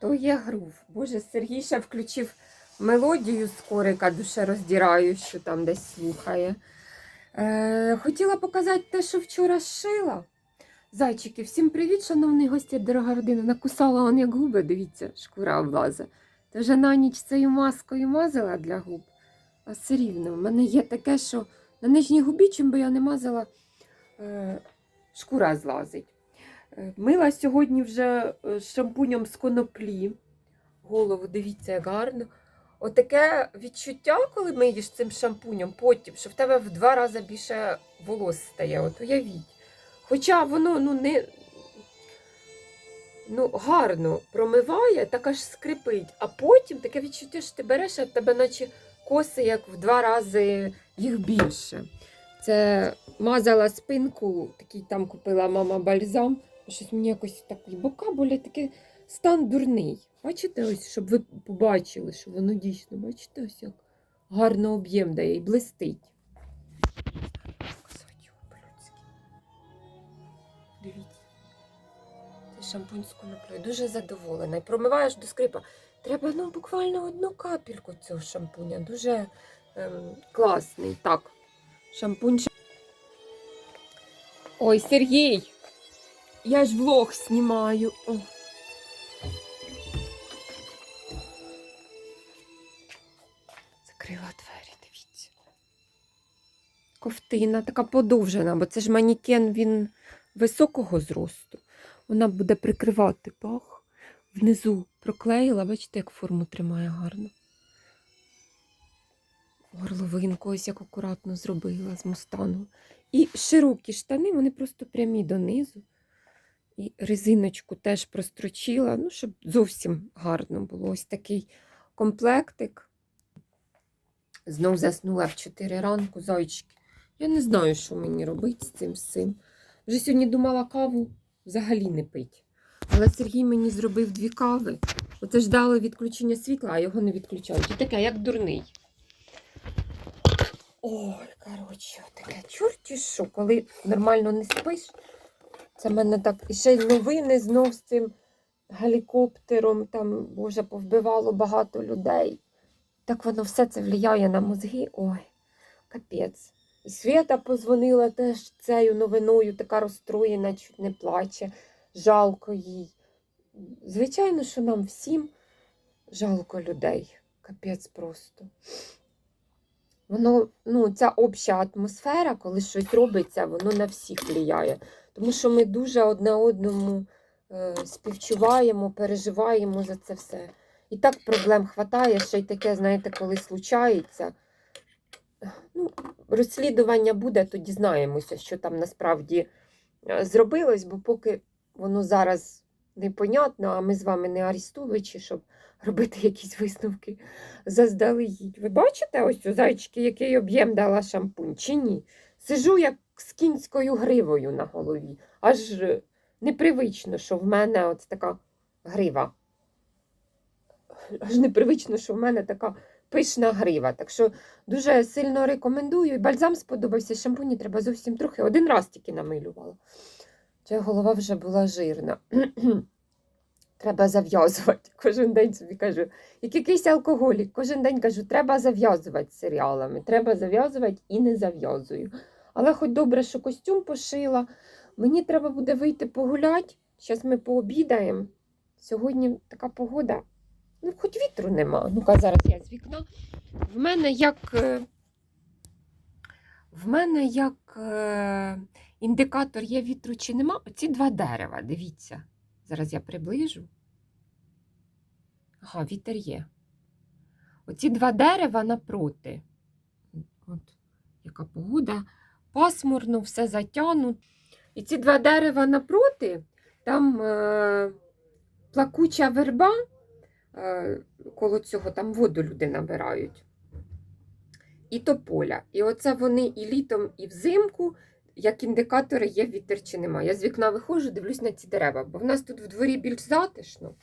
то є грув. Боже, Сергій ще включив мелодію з корика душероздираючу, там десь слухає. Е, хотіла показати те, що вчора шила. Зайчики, всім привіт, шановний гості, дорога родина. Накусала он як губи, дивіться, шкура облаза. Та вже на ніч цією маскою мазала для губ. А все рівно, в мене є таке, що на нижній губі, чим би я не мазала, е, шкура злазить. Мила сьогодні вже е, з шампунем з коноплі. Голову, дивіться, як гарно. Отаке відчуття, коли миєш цим шампунем, потім, що в тебе в два рази більше волос стає. От уявіть. Хоча воно ну, не ну, гарно промиває, так аж скрипить. А потім таке відчуття, що ти береш, а в тебе наче коси, як в два рази їх більше. Це мазала спинку, такий там купила мама бальзам. Щось мені якось такий бока болять, такий стан дурний. Бачите, ось, щоб ви побачили, що воно дійсно, бачите, ось як гарно об'єм дає і блистить. Дивіться. Це шампунь з. Дуже задоволена. І промиваєш до скрипа. Треба ну, буквально одну капельку цього шампуня. Дуже ем, класний. Так, шампунь. Ой, Сергій! Я ж влог знімаю. О. Закрила двері, дивіться. Ковтина така подовжена, бо це ж манікен, він високого зросту. Вона буде прикривати пах. Внизу проклеїла, бачите, як форму тримає гарно. Горловинку ось як акуратно зробила з мустану. І широкі штани, вони просто прямі донизу. І резиночку теж прострочила, ну, щоб зовсім гарно було. Ось такий комплектик. Знов заснула в 4 ранку, зайчики. Я не знаю, що мені робити з цим всім. Вже сьогодні думала каву взагалі не пить. Але Сергій мені зробив дві кави. Оце ж дали відключення світла, а його не відключають. І таке, як дурний. Ой, коротше, таке чорті що, коли нормально не спиш. Це мене так. І ще й новини знов з цим гелікоптером. Там, боже, повбивало багато людей. Так воно все це впливає на мозги. Ой, капець. І Свята позвонила теж цією новиною, така розстроєна, чуть не плаче. Жалко їй. Звичайно, що нам всім жалко людей. Капець просто. Воно, ну, ця обща атмосфера, коли щось робиться, воно на всіх впливає. Тому що ми дуже одне одному е, співчуваємо, переживаємо за це все. І так проблем хватає, ще й таке, знаєте, коли случається. Ну, розслідування буде, то дізнаємося, що там насправді е, зробилось, бо поки воно зараз непонятно, а ми з вами не арестувачі, щоб робити якісь висновки заздалегідь. Ви бачите ось у зайчики, який об'єм дала шампунь, чи ні? Сижу як з кінською гривою на голові. Аж е, непривично, що в мене от така грива. Аж непривично, що в мене така пишна грива. Так що дуже сильно рекомендую. І бальзам сподобався. Шампуні треба зовсім трохи. Один раз тільки намилювала. Ця голова вже була жирна. Треба зав'язувати. Кожен день собі кажу, як якийсь алкоголік, кожен день кажу, треба зав'язувати з серіалами. Треба зав'язувати і не зав'язую. Але хоч добре, що костюм пошила. Мені треба буде вийти погуляти. Зараз ми пообідаємо. Сьогодні така погода. Ну, хоч вітру нема. Ну-ка, зараз я з вікна. В мене як. е, В мене як е, індикатор є вітру чи нема. Оці два дерева, дивіться. Зараз я приближу. Ага, вітер є. Оці два дерева напроти. От, яка погода. Пасмурно, все затягнуто. І ці два дерева напроти, там е, плакуча верба, е, коло цього там воду люди набирають. І тополя. І оце вони і літом, і взимку, як індикатори, є вітер чи нема. Я з вікна виходжу, дивлюсь на ці дерева, бо в нас тут в дворі більш затишно,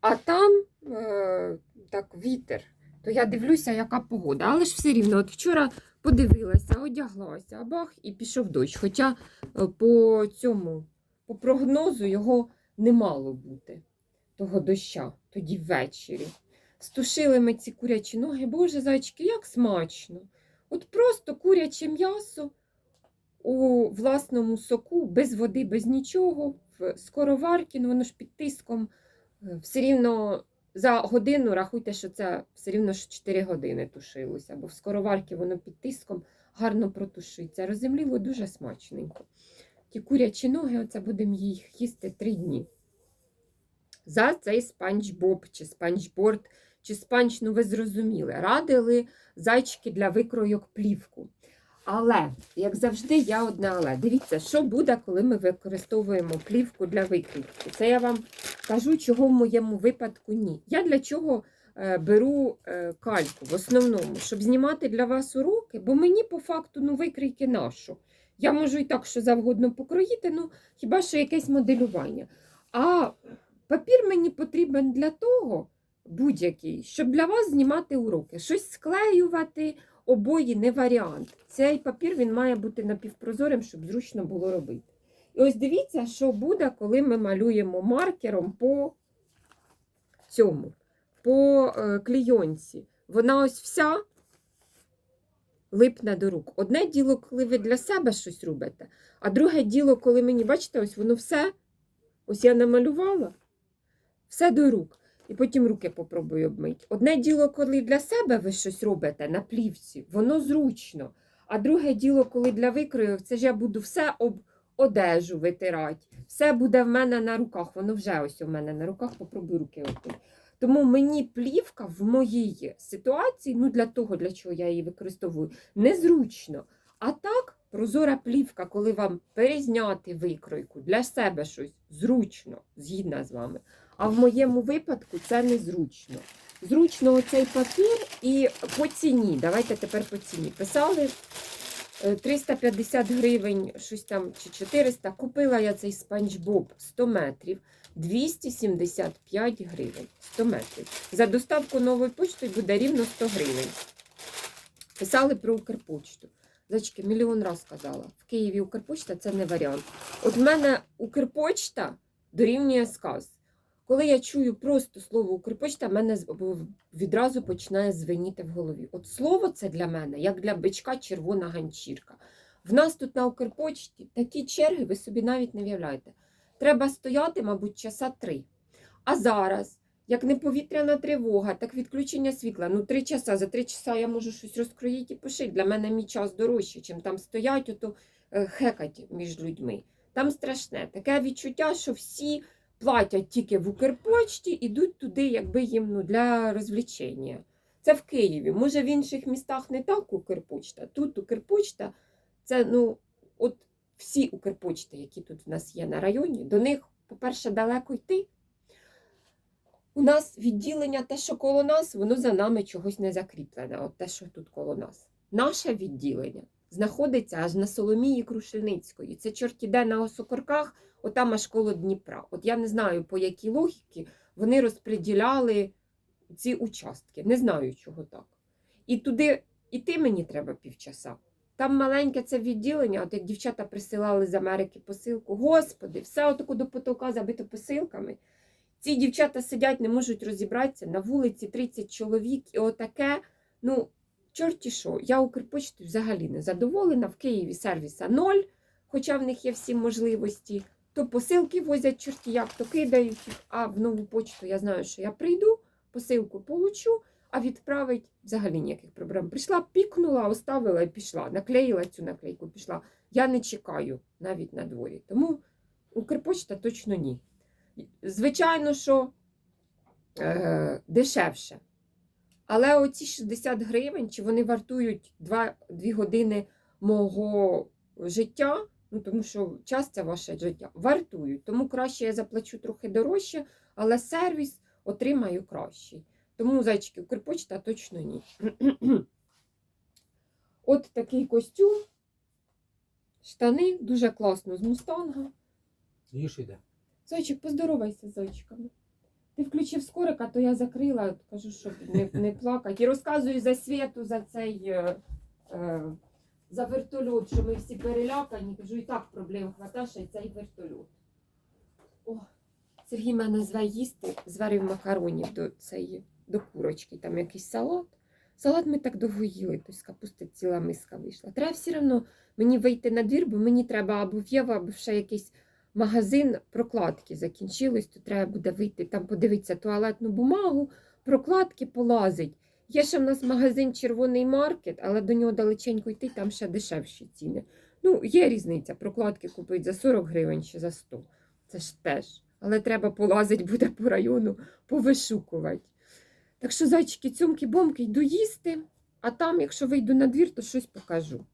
а там е, так вітер. То я дивлюся, яка погода. Але ж все рівно, от вчора подивилася, одяглася, бах, і пішов дощ. Хоча е, по цьому, по прогнозу його не мало бути. того доща, тоді ввечері. Стушили ми ці курячі ноги, боже зайчики, як смачно. От просто куряче м'ясо у власному соку, без води, без нічого, в скороварці, ну воно ж під тиском. е, Все рівно за годину, рахуйте, що це все рівно ж 4 години тушилося, бо в скороварці воно під тиском гарно протушиться. Розземліло дуже смачненько. Ті курячі ноги, оце будемо їх їсти 3 дні. За цей спанч-боб чи спанч-борд, чи спанч, ну ви зрозуміли, радили зайчики для викройок плівку. Але, як завжди, я одне але. Дивіться, що буде, коли ми використовуємо плівку для викрійки. Це я вам кажу, чого в моєму випадку ні. Я для чого е, беру е, кальку в основному, щоб знімати для вас уроки, бо мені по факту ну, викрійки нашу. Я можу і так, що завгодно покроїти, ну хіба що якесь моделювання. А папір мені потрібен для того, будь-який, щоб для вас знімати уроки. Щось склеювати, обої не варіант. Цей папір він має бути напівпрозорим, щоб зручно було робити. І ось дивіться, що буде, коли ми малюємо маркером по цьому, по е, клійонці. Вона ось вся липне до рук. Одне діло, коли ви для себе щось робите, а друге діло, коли мені, бачите, ось воно все, ось я намалювала, все до рук. І потім руки попробую обмити. Одне діло, коли для себе ви щось робите на плівці, воно зручно. А друге діло, коли для викрою, це ж я буду все об одежу витирати. Все буде в мене на руках. Воно вже ось у мене на руках, попробуй руки обмити. Тому мені плівка в моїй ситуації, ну для того, для чого я її використовую, незручно. А так, прозора плівка, коли вам перезняти викройку для себе щось зручно, згідна з вами. А в моєму випадку це незручно. Зручно оцей папір і по ціні. Давайте тепер по ціні. Писали 350 гривень, щось там чи 400. Купила я цей спанчбоб 100 метрів. 275 гривень. 100 метрів. За доставку новою поштою буде рівно 100 гривень. Писали про Укрпочту. Зачки, мільйон раз казала. В Києві Укрпочта це не варіант. От в мене Укрпочта дорівнює сказ. Коли я чую просто слово Укрпочта, мене відразу починає звеніти в голові. От слово це для мене, як для бичка червона ганчірка. В нас тут на Укрпочті такі черги, ви собі навіть не уявляєте. Треба стояти, мабуть, часа три. А зараз, як не повітряна тривога, так відключення світла. Ну, три часа. За три часа я можу щось розкроїти і пошити. Для мене мій час дорожче, чим там стоять, ото е, хекать між людьми. Там страшне. Таке відчуття, що всі платять тільки в Укрпочті, ідуть туди, якби їм ну, для розвлечення. Це в Києві. Може, в інших містах не так Укрпочта. Тут Укрпочта це ну, от всі Укрпочти, які тут в нас є на районі, до них, по-перше, далеко йти. У нас відділення, те, що коло нас, воно за нами чогось не закріплене. От те, що тут коло нас. Наше відділення знаходиться аж на Соломії Крушельницької. Це чорт іде на осокорках, отам аж коло Дніпра. От я не знаю, по якій логіці вони розподіляли ці участки. Не знаю, чого так. І туди іти мені треба півчаса. Там маленьке це відділення, от як дівчата присилали з Америки посилку. Господи, все отаку до потолка забито посилками. Ці дівчата сидять, не можуть розібратися. На вулиці 30 чоловік, і отаке, ну, чорті що, я Укрпочтою взагалі не задоволена. В Києві сервіса ноль, хоча в них є всі можливості. То посилки возять чорті як, то кидають а в нову почту я знаю, що я прийду, посилку получу, а відправить взагалі ніяких проблем. Прийшла, пікнула, оставила і пішла. Наклеїла цю наклейку, пішла. Я не чекаю навіть на дворі. Тому Укрпочта точно ні. Звичайно, що е, дешевше. Але оці 60 гривень, чи вони вартують 2, 2 години мого життя, ну тому що час це ваше життя, вартують. Тому краще я заплачу трохи дорожче, але сервіс отримаю кращий. Тому, зайчики, Укрпочта точно ні. От такий костюм, штани, дуже класно з мустанга. Їж іде. Зайчик, поздоровайся з зайчиками. Ти включив скорика, то я закрила, кажу, щоб не, не плакати. І розказую за світу, за цей е, е, за вертольот, що ми всі перелякані. Кажу, і так проблем хватає, й цей вертольот. О, Сергій мене зве їсти, зварив макаронів до цієї, до курочки, там якийсь салат. Салат ми так довго їли, тобто з капусти ціла миска вийшла. Треба все одно мені вийти на двір, бо мені треба або в Єва, або ще якийсь магазин прокладки закінчились, то треба буде вийти там, подивитися туалетну бумагу, прокладки полазить. Є ще в нас магазин Червоний маркет, але до нього далеченько йти, там ще дешевші ціни. Ну, є різниця. Прокладки купить за 40 гривень чи за 100. Це ж теж. Але треба полазити буде по району, повишукувати. Так що, зайчики, цьомки, бомки, йду їсти, а там, якщо вийду на двір, то щось покажу.